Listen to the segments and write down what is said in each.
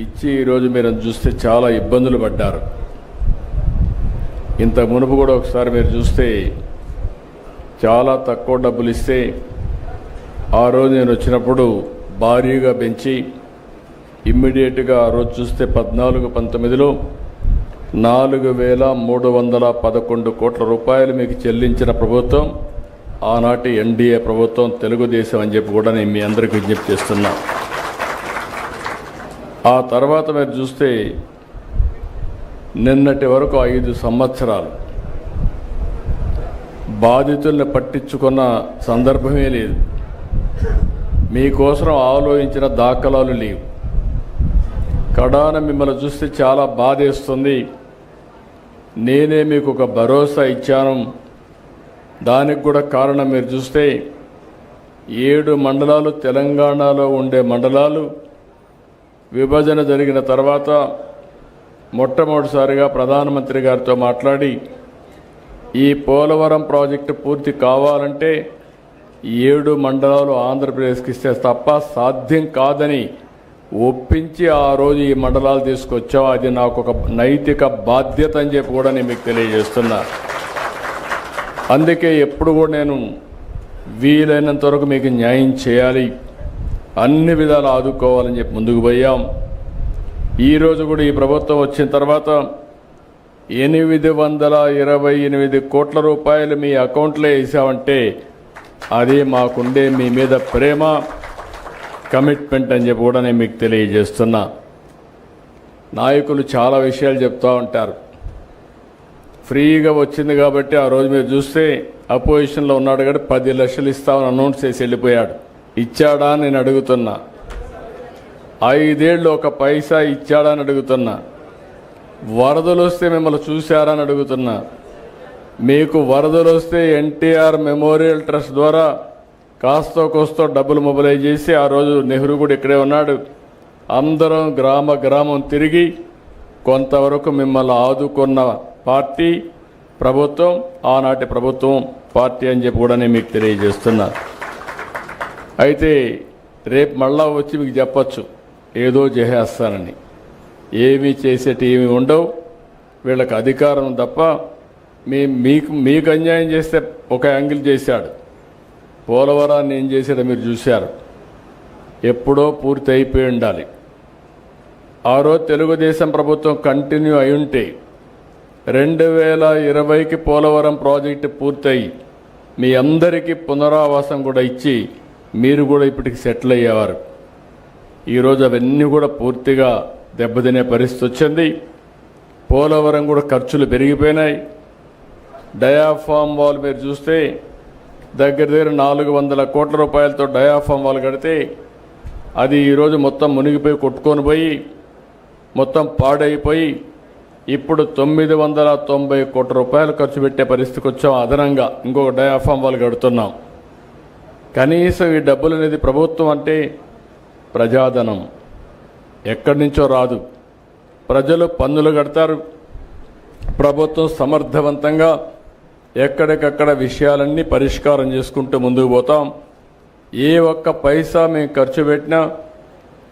ఇచ్చి ఈరోజు మీరు చూస్తే చాలా ఇబ్బందులు పడ్డారు. ఇంత మునుపు కూడా ఒకసారి మీరు చూస్తే చాలా తక్కువ డబ్బులు ఇస్తే ఆ రోజు నేను వచ్చినప్పుడు భారీగా పెంచి ఇమ్మీడియట్గా ఆ రోజు చూస్తే పద్నాలుగు పంతొమ్మిదిలో నాలుగు వేల మూడు వందల పదకొండు కోట్ల రూపాయలు మీకు చెల్లించిన ప్రభుత్వం ఆనాటి ఎన్డీఏ ప్రభుత్వం తెలుగుదేశం అని చెప్పి కూడా నేను మీ అందరికి విజ్ఞప్తి చేస్తున్నాను ఆ తర్వాత మీరు చూస్తే నిన్నటి వరకు ఐదు సంవత్సరాలు. బాధితుల్ని పట్టించుకున్న సందర్భమే లేదు. మీకోసం ఆలోచించిన దాఖలాలు లేవు. కడాన మిమ్మల్ని చూస్తే చాలా బాధేస్తుంది. నేనే మీకు ఒక భరోసా ఇచ్చాను. దానికి కూడా కారణం మీరు చూస్తే ఏడు మండలాలు తెలంగాణలో ఉండే మండలాలు విభజన జరిగిన తర్వాత మొట్టమొదటిసారిగా ప్రధానమంత్రి గారితో మాట్లాడి ఈ పోలవరం ప్రాజెక్టు పూర్తి కావాలంటే ఏడు మండలాలు ఆంధ్రప్రదేశ్కి ఇస్తే తప్ప సాధ్యం కాదని ఒప్పించి ఆ రోజు ఈ మండలాలు తీసుకొచ్చావు. అది నాకు ఒక నైతిక బాధ్యత అని చెప్పి కూడా నేను మీకు తెలియజేస్తున్నా. అందుకే ఎప్పుడు కూడా నేను వీలైనంత వరకు మీకు న్యాయం చేయాలి. అన్ని విధాలు ఆదుకోవాలని చెప్పి ముందుకు పోయాం. ఈరోజు కూడా ఈ ప్రభుత్వం వచ్చిన తర్వాత ఎనిమిది వందల ఇరవై ఎనిమిది కోట్ల రూపాయలు మీ అకౌంట్లో వేసామంటే అది మాకుండే మీ మీద ప్రేమ కమిట్మెంట్ అని చెప్పి కూడా నేను మీకు తెలియజేస్తున్నా. నాయకులు చాలా విషయాలు చెప్తూ ఉంటారు. ఫ్రీగా వచ్చింది కాబట్టి ఆ రోజు మీరు చూస్తే అపోజిషన్లో ఉన్నాడు కాబట్టి పది లక్షలు ఇస్తామని అనౌన్స్ చేసి వెళ్ళిపోయాడు. ఇచ్చాడా నేను అడుగుతున్నా. ఐదేళ్ళు ఒక పైసా ఇచ్చాడా అని అడుగుతున్నా. వరదలు వస్తే మిమ్మల్ని చూశారా అని అడుగుతున్నా. మీకు వరదలు వస్తే ఎన్టీఆర్ మెమోరియల్ ట్రస్ట్ ద్వారా కాస్తో కోస్తో డబ్బులు మొబలైజ్ చేసి ఆ రోజు నెహ్రూ కూడా ఇక్కడే ఉన్నాడు. అందరం గ్రామ గ్రామం తిరిగి కొంతవరకు మిమ్మల్ని ఆదుకున్న పార్టీ ప్రభుత్వం ఆనాటి ప్రభుత్వం పార్టీ అని చెప్పి కూడా నేను మీకు తెలియజేస్తున్నాను అయితే రేపు మళ్ళా వచ్చి మీకు చెప్పచ్చు. ఏదో చేసేస్తానని ఏమీ చేసేటి ఏమి ఉండవు. వీళ్ళకి అధికారం తప్ప మీ మీకు మీకు అన్యాయం చేస్తే ఒక యాంగిల్ చేశాడు. పోలవరాన్ని ఏం చేశాడో మీరు చూశారు. ఎప్పుడో పూర్తి అయిపోయి ఉండాలి. ఆ రోజు తెలుగుదేశం ప్రభుత్వం కంటిన్యూ అయి ఉంటే రెండు వేల ఇరవైకి పోలవరం ప్రాజెక్టు పూర్తయి మీ అందరికీ పునరావాసం కూడా ఇచ్చి మీరు కూడా ఇప్పటికి సెటిల్ అయ్యేవారు. ఈరోజు అవన్నీ కూడా పూర్తిగా దెబ్బతినే పరిస్థితి వచ్చింది. పోలవరం కూడా ఖర్చులు పెరిగిపోయినాయి. డయాఫామ్ వాల్ మీరు చూస్తే దగ్గర దగ్గర నాలుగు వందల కోట్ల రూపాయలతో డయాఫామ్ వాల్ కడితే అది ఈరోజు మొత్తం మునిగిపోయి కొట్టుకొని పోయి మొత్తం పాడైపోయి ఇప్పుడు తొమ్మిది వందల తొంభై కోట్ల రూపాయలు ఖర్చు పెట్టే పరిస్థితికి వచ్చాం అదనంగా. ఇంకొక డయాఫామ్ వాళ్ళు కడుతున్నాం. కనీసం ఈ డబ్బులు అనేది ప్రభుత్వం అంటే ప్రజాధనం. ఎక్కడి నుంచో రాదు. ప్రజలు పన్నులు కడతారు. ప్రభుత్వం సమర్థవంతంగా ఎక్కడికక్కడ విషయాలన్నీ పరిష్కారం చేసుకుంటూ ముందుకు పోతాం. ఏ ఒక్క పైసా మేము ఖర్చు పెట్టినా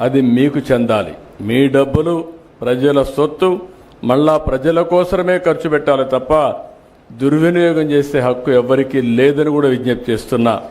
అది మీకు చెందాలి. మీ డబ్బులు ప్రజల సొత్తు మళ్ళా ప్రజల కోసమే ఖర్చు పెట్టాలి తప్ప దుర్వినియోగం చేసే హక్కు ఎవ్వరికీ లేదని కూడా విజ్ఞప్తి చేస్తున్నా.